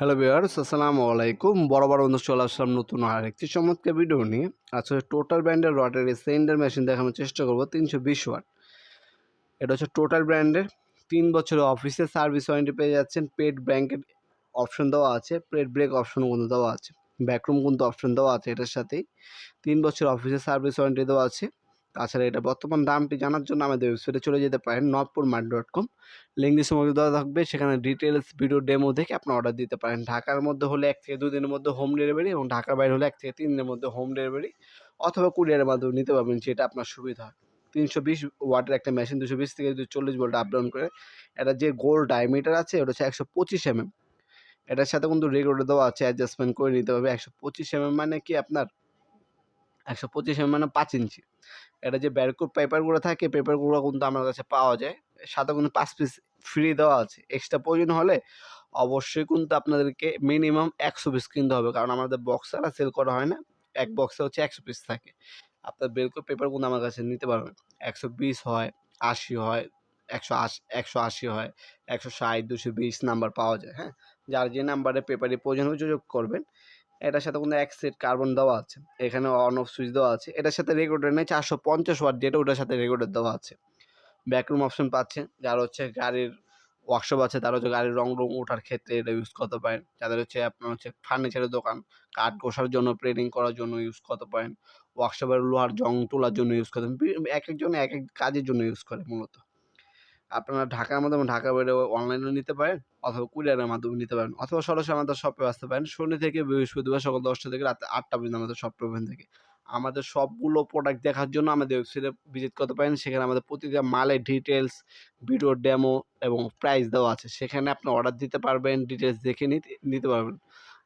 Hello বিয়ার্স আসসালামু আলাইকুম। বড় বড় বন্ধু চলে আসলাম নতুন আর একটি চমৎকার ভিডিও নিয়ে। আচ্ছা টোটাল ব্র্যান্ডের রটের সেন্ডার মেশিন দেখানোর চেষ্টা করব তিনশো বিশ ওয়াট এটা হচ্ছে টোটাল ব্র্যান্ডের তিন বছরের অফিসে সার্ভিস ওয়ারেন্টি পেয়ে যাচ্ছেন। পেড ব্র্যাঙ্কের অপশন দেওয়া আছে। পেড ব্রেক অপশন কিন্তু দেওয়া আছে। ব্যাকরুম কিন্তু অপশন দেওয়া আছে এটার সাথেই। তিন বছর অফিসে সার্ভিস ওয়ারেন্টি দেওয়া আছে। তাছাড়া এটা বর্তমান দামটি জানার জন্য আমাদের ওয়েবসাইটে চলে যেতে পারেন Nabapur mart dot com link ডিসক্রিপশনে দেওয়া থাকবে, সেখানে ডিটেলস ভিডিও ডেমো দেখে আপনি অর্ডার দিতে পারেন। ঢাকার মধ্যে হলে এক থেকে দিনের মধ্যে হোম ডেলিভারি এবং ঢাকার বাইরে হলে এক থেকে তিন দিনের মধ্যে হোম ডেলিভারি অথবা কুরিয়ারের মাধ্যমে নিতে পারবেন যেটা আপনার সুবিধা। তিনশো বিশ ওয়াটের একটা মেশিন দুশো বিশ থেকে দুশো চল্লিশ ভোল্ট আপডাউন করে, এটা যে গোল ডায়মিটার আছে, ওটা হচ্ছে একশো পঁচিশ এমএম এটার সাথে কিন্তু রেগুলেটর দেওয়া আছে অ্যাডজাস্টমেন্ট করে নিতে হবে। একশো পঁচিশ এমএম মানে কি আপনার একশো পঁচিশ এমএম মানে পাঁচ ইঞ্চি। এটা যে ব্যারকুট পেপারগুলো থাকে পেপারগুলো কিন্তু আমার কাছে পাওয়া যায়। সাথে কিন্তু পাঁচ পিস ফ্রি দেওয়া আছে। এক্সট্রা প্রয়োজন হলে অবশ্যই কিন্তু আপনাদেরকে মিনিমাম একশো পিস কিনতে হবে। কারণ আমাদের বক্সারা সেল করা হয় না। এক বক্সে হচ্ছে একশো পিস থাকে। আপনার বেলকো পেপার কিন্তু আমার কাছে নিতে পারবেন। একশো বিশ হয়, আশি হয়, একশো আশি একশো আশি হয়, একশো ষাট, দুশো বিশ নাম্বার পাওয়া যায় হ্যাঁ? যার যে নাম্বারে পেপারে প্রয়োজন হবে যোগাযোগ করবেন। এটার সাথে কিন্তু এক সেট কার্বন দেওয়া আছে। এখানে অন অফ সুইচ দেওয়া আছে। এটার সাথে রেকর্ডার নেই, চারশো পঞ্চাশ ওয়াট যেটা ওটার সাথে রেকর্ডার দেওয়া আছে। ব্যাকরুম অপশন পাচ্ছে, যার হচ্ছে গাড়ির ওয়ার্কশপ আছে, তারা হচ্ছে গাড়ির রং রং ওঠার ক্ষেত্রে এটা ইউজ করতে পারেন। যাদের হচ্ছে আপনার হচ্ছে ফার্নিচারের দোকান, কাঠ ঘষার জন্য প্লেটিং করার জন্য ইউজ করতে পারেন। ওয়ার্কশপের লোহার জং তোলার জন্য ইউজ করতে পারেন। এক একজন এক এক কাজের জন্য ইউজ করে মূলত। আপনারা ঢাকার মাধ্যমে ঢাকা বাইরে অনলাইনে নিতে পারেন অথবা কুরিয়ারের মাধ্যমে নিতে পারেন অথবা সরাসরি আমাদের শপে আসতে পারেন। শনি থেকে বৃহস্পতিবার সকাল দশটা থেকে রাত আটটা পর্যন্ত আমাদের শপ ওপেন থেকে। আমাদের সবগুলো প্রোডাক্ট দেখার জন্য আমাদের ওয়েবসাইটে ভিজিট করতে পারেন। সেখানে আমাদের প্রতিটা মালের ডিটেলস ভিডিও ডেমো এবং প্রাইস দেওয়া আছে। সেখানে আপনি অর্ডার দিতে পারবেন ডিটেলস দেখে নিতে নিতে পারবেন।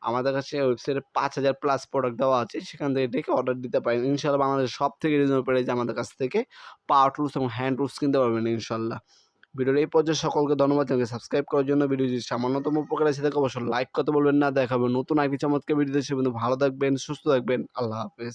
আমাদের কাছে ওয়েবসাইটে পাঁচ হাজার প্লাস প্রোডাক্ট দেওয়া আছে। সেখান থেকে দেখে অর্ডার দিতে পারেন। ইনশাল্লাহ বাংলাদেশ সব থেকে রিজনেবল প্রাইসে আমাদের কাছ থেকে পাওয়ার টুলস এবং হ্যান্ড টুলস কিনতে পারবেন ইনশাল্লাহ ভিডিওর এই পর্যায়ে সকলকে ধন্যবাদ চ্যানেলকে সাবস্ক্রাইব করার জন্য। ভিডিও যদি সামান্যতম উপকার আছে তাকে অবশ্যই লাইক করতে বলবেন না। দেখাবেন নতুন আরেকটি চমৎকার ভিডিও কিন্তু ভালো থাকবেন, সুস্থ থাকবেন। আল্লাহ হাফেজ।